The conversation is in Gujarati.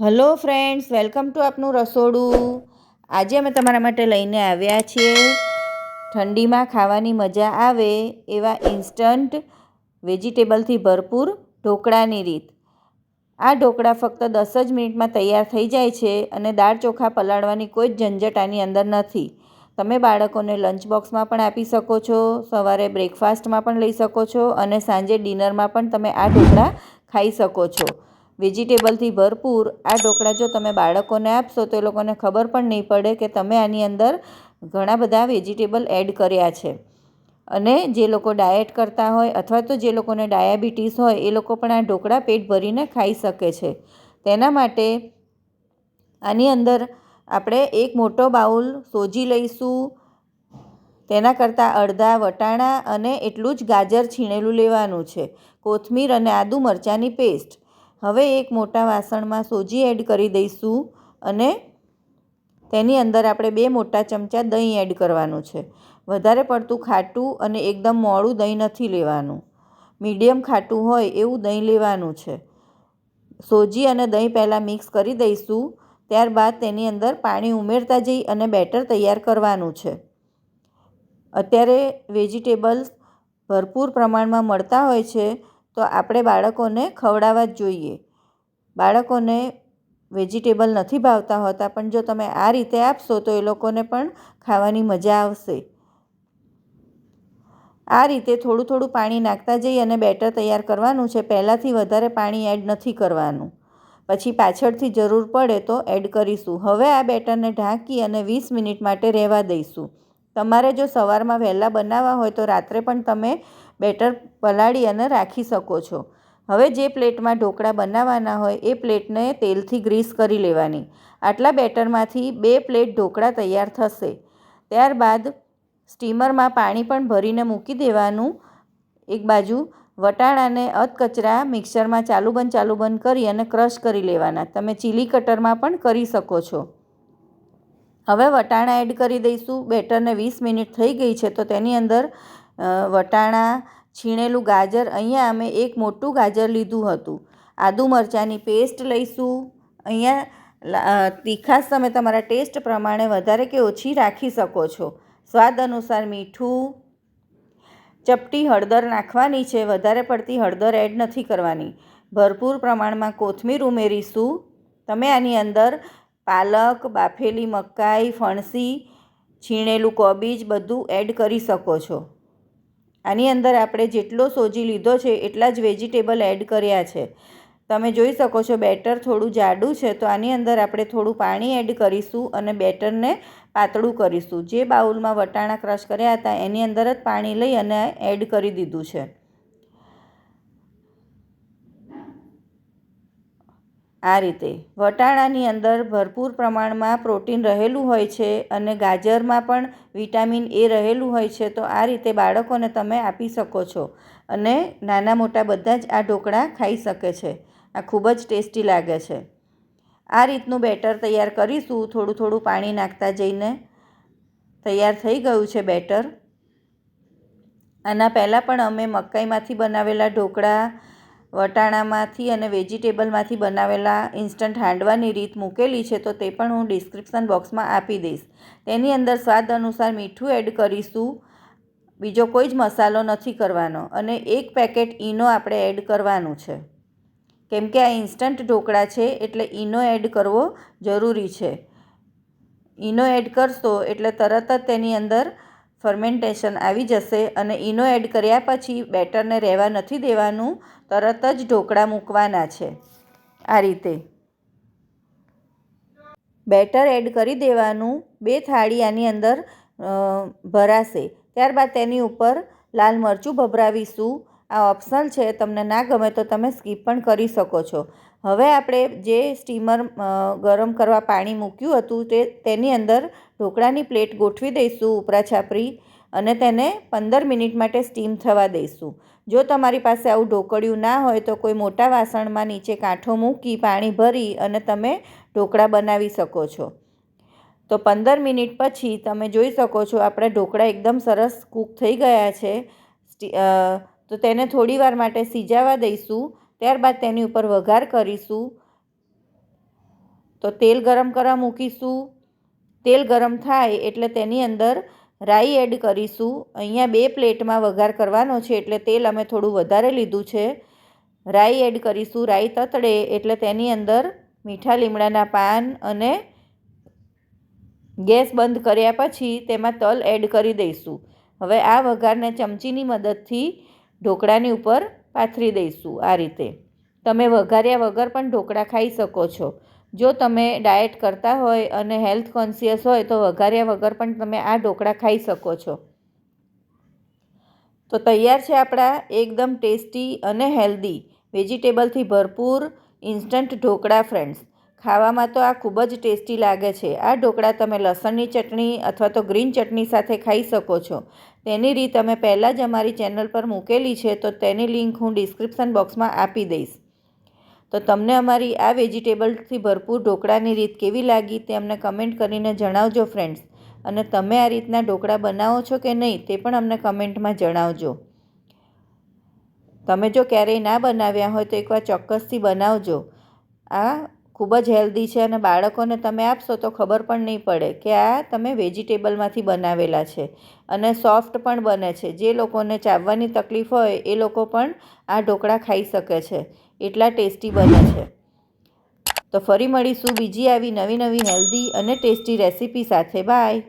હલો ફ્રેન્ડ્સ, વેલકમ ટુ આપનું રસોડું. આજે અમે તમારા માટે લઈને આવ્યા છીએ. ઠંડીમાં ખાવાની મજા આવે એવા ઇન્સ્ટન્ટ વેજીટેબલથી ભરપૂર ઢોકળાની રીત. આ ઢોકળા ફક્ત દસ જ મિનિટમાં તૈયાર થઈ જાય છે અને દાળ ચોખા પલાળવાની કોઈ જ ઝંઝટ આની અંદર નથી. તમે બાળકોને લંચ બોક્સમાં પણ આપી શકો છો, સવારે બ્રેકફાસ્ટમાં પણ લઈ શકો છો અને સાંજે ડિનરમાં પણ તમે આ ઢોકળા ખાઈ શકો છો. વેજીટેબલથી ભરપૂર આ ઢોકળા જો તમે બાળકોને આપશો તો એ લોકોને ખબર પણ નહીં પડે કે તમે આની અંદર ઘણા બધા વેજીટેબલ એડ કર્યા છે. અને જે લોકો ડાયટ કરતા હોય અથવા તો જે લોકોને ડાયાબિટીસ હોય એ લોકો પણ આ ઢોકળા પેટ ભરીને ખાઈ શકે છે. તેના માટે આની અંદર આપણે એક મોટો બાઉલ સોજી લઈશું. તેના કરતાં અડધા વટાણા અને એટલું જ ગાજર છીણેલું લેવાનું છે. કોથમીર અને આદુ મરચાંની પેસ્ટ. હવે એક મોટા વાસણમાં સોજી એડ કરી દઈશું અને તેની અંદર આપણે બે મોટા ચમચા દહીં એડ કરવાનું છે. વધારે પડતું ખાટું અને એકદમ મોડું દહીં નથી લેવાનું. મીડિયમ ખાટું હોય એવું દહીં લેવાનું છે. સોજી અને દહીં પહેલાં મિક્સ કરી દઈશું, ત્યારબાદ તેની અંદર પાણી ઉમેરતા જઈ અને બેટર તૈયાર કરવાનું છે. અત્યારે વેજીટેબલ્સ ભરપૂર પ્રમાણમાં મળતા હોય છે તો આપણે બાળકોને ખવડાવવા જ જોઈએ. બાળકોને વેજીટેબલ નથી ભાવતા હોતા, પણ જો તમે આ રીતે આપશો તો એ લોકોને પણ ખાવાની મજા આવશે. આ રીતે થોડું થોડું પાણી નાખતા જઈ અને બેટર તૈયાર કરવાનું છે. પહેલાંથી વધારે પાણી એડ નથી કરવાનું. પછી પાછળથી જરૂર પડે તો એડ કરીશું. હવે આ બેટરને ઢાંકી અને વીસ મિનિટ માટે રહેવા દઈશું. તમારે જો સવારમાં વહેલા બનાવવા હોય તો રાત્રે પણ તમે બેટર પલાળી અને રાખી શકો છો. હવે જે પ્લેટમાં ઢોકળા બનાવવાના હોય એ પ્લેટને તેલથી ગ્રીસ કરી લેવાની. આટલા બેટરમાંથી બે પ્લેટ ઢોકળા તૈયાર થશે. ત્યારબાદ સ્ટીમરમાં પાણી પણ ભરીને મૂકી દેવાનું. એક બાજુ વટાણાને અધકચરા મિક્સરમાં ચાલુ બંધ ચાલુ બંધ કરી અને ક્રશ કરી લેવાના. તમે ચીલી કટરમાં પણ કરી શકો છો. હવે વટાણા એડ કરી દઈશું. બેટરને વીસ મિનિટ થઈ ગઈ છે તો તેની અંદર વટાણા, છીણેલું ગાજર, અહીંયા અમે એક મોટું ગાજર લીધું હતું. આદુ મરચાંની પેસ્ટ લઈશું. અહીંયા તીખાશ તમે તમારા ટેસ્ટ પ્રમાણે વધારે કે ઓછી રાખી શકો છો. સ્વાદ અનુસાર મીઠું. ચપટી હળદર નાખવાની છે. વધારે પડતી હળદર એડ નથી કરવાની. ભરપૂર પ્રમાણમાં કોથમીર ઉમેરીશું. તમે આની અંદર પાલક, બાફેલી મકાઈ, ફણસી, છીણેલું કોબીજ બધું એડ કરી શકો છો. આની અંદર આપણે જેટલો સોજી લીધો છે, એટલા જ વેજીટેબલ એડ કર્યા છે. તમે જોઈ શકો છો, બેટર થોડું જાડું છે, તો આની અંદર આપણે થોડું પાણી એડ કરીશું અને બેટરને પાતળું કરીશું. જે બાઉલમાં વટાણા ક્રશ કર્યા હતા, એની અંદર જ પાણી લઈ અને એડ કરી દીધું છે. આ રીતે વટાણાની અંદર ભરપૂર પ્રમાણમાં પ્રોટીન રહેલું હોય છે અને ગાજરમાં પણ વિટામિન એ રહેલું હોય છે, તો આ રીતે બાળકોને તમે આપી શકો છો. અને નાના મોટા બધા જ આ ઢોકળા ખાઈ શકે છે. આ ખૂબ જ ટેસ્ટી લાગે છે. આ રીતનું બેટર તૈયાર કરીશું. થોડું થોડું પાણી નાખતા જઈને તૈયાર થઈ ગયું છે બેટર. આના પહેલાં પણ અમે મકાઈમાંથી બનાવેલા ઢોકળા વટાણામાંથી અને વેજીટેબલમાંથી બનાવેલા ઇન્સ્ટન્ટ હાંડવાની રીત મૂકેલી છે તો તે પણ હું ડિસ્ક્રિપ્શન બોક્સમાં આપી દઈશ. તેની અંદર સ્વાદ અનુસાર મીઠું એડ કરીશું. બીજો કોઈ જ મસાલો નથી કરવાનો અને એક પેકેટ ઈનો આપણે એડ કરવાનું છે. કેમ કે આ ઇન્સ્ટન્ટ ઢોકળા છે એટલે ઈનો એડ કરવો જરૂરી છે. ઈનો એડ કરશો એટલે તરત જ તેની અંદર ફર્મેન્ટેશન આવી જશે અને ઇનો એડ કર્યા પછી બેટરને રહેવા નથી દેવાનું, તરત જ ઢોકળા મૂકવાના છે. આ રીતે. બેટર એડ કરી દેવાનું, બે થાળી આની અંદર ભરાશે. ત્યારબાદ તેની ઉપર લાલ મરચું ભભરાવીશું. આ ઓપ્શનલ છે, તમને ના ગમે તો તમે સ્કીપ પણ કરી શકો છો. હવે આપણે જે સ્ટીમર ગરમ કરવા પાણી મૂક્યું હતું તે, તેની અંદર ઢોકળાની પ્લેટ ગોઠવી દઈશું ઉપરા છાપરી અને તેને પંદર મિનિટ માટે સ્ટીમ થવા દઈશું. જો તમારી પાસે આવું ઢોકળિયું ના હોય તો કોઈ મોટા વાસણમાં નીચે કાંઠો મૂકી પાણી ભરી અને તમે ઢોકળા બનાવી શકો છો. તો પંદર મિનિટ પછી તમે જોઈ શકો છો આપણા ઢોકળા એકદમ સરસ કૂક થઈ ગયા છે. તો તેને થોડીવાર માટે સિજાવા દઈશું. ત્યારબાદ તેની ઉપર વઘાર કરીશું. તો તેલ ગરમ કરવા મૂકીશું. તેલ ગરમ થાય એટલે તેની અંદર રાઈ એડ કરીશું. અહીંયા બે પ્લેટમાં વઘાર કરવાનો છે એટલે તેલ અમે થોડું વધારે લીધું છે. રાઈ એડ કરીશું. રાઈ તતડે એટલે તેની અંદર મીઠા લીમડાના પાન અને ગેસ બંધ કર્યા પછી તેમાં તલ એડ કરી દઈશું. હવે આ વઘારને ચમચીની મદદથી ઢોકળાની ઉપર પાથરી દઈશું આ રીતે. તમે વઘાર્યા વગર પણ ઢોકળા ખાઈ શકો છો. જો તમે ડાયટ કરતા હોય અને હેલ્થ કોન્સિયસ હોય તો વઘાર્યા વગર પણ તમે આ ઢોકળા ખાઈ શકો છો. તો તૈયાર છે આપણા એકદમ ટેસ્ટી અને હેલ્ધી વેજીટેબલથી ભરપૂર ઇન્સ્ટન્ટ ઢોકળા ફ્રેન્ડ્સ. ખાવામાં તો આ ખૂબ જ ટેસ્ટી લાગે છે. આ ઢોકળા તમે લસણની ચટણી અથવા તો ગ્રીન ચટણી સાથે ખાઈ શકો છો. તેની રીત અમે પહેલાં જ અમારી ચેનલ પર મૂકેલી છે, તો તેની લિંક હું ડિસ્ક્રિપ્શન બોક્સમાં આપી દઈશ. તો તમને અમારી આ વેજીટેબલથી ભરપૂર ઢોકળાની રીત કેવી લાગી તે અમને કમેન્ટ કરીને જણાવજો ફ્રેન્ડ્સ. અને તમે આ રીતના ઢોકળા બનાવો છો કે નહીં તે પણ અમને કમેન્ટમાં જણાવજો. તમે જો ક્યારેય ના બનાવ્યા હોય તો એકવાર ચોક્કસથી બનાવજો. આ ખૂબ જ હેલ્ધી છે અને બાળકોને તમે આપશો તો ખબર પણ નહીં પડે કે આ તમે વેજીટેબલમાંથી બનાવેલા છે અને સોફ્ટ પણ બને છે. જે લોકોને ચાવવાની તકલીફ હોય એ લોકો પણ આ ઢોકળા ખાઈ શકે છે. એટલા ટેસ્ટી બને છે. તો ફરી મળીશું બીજી આવી નવી નવી હેલ્ધી અને ટેસ્ટી રેસીપી સાથે. બાય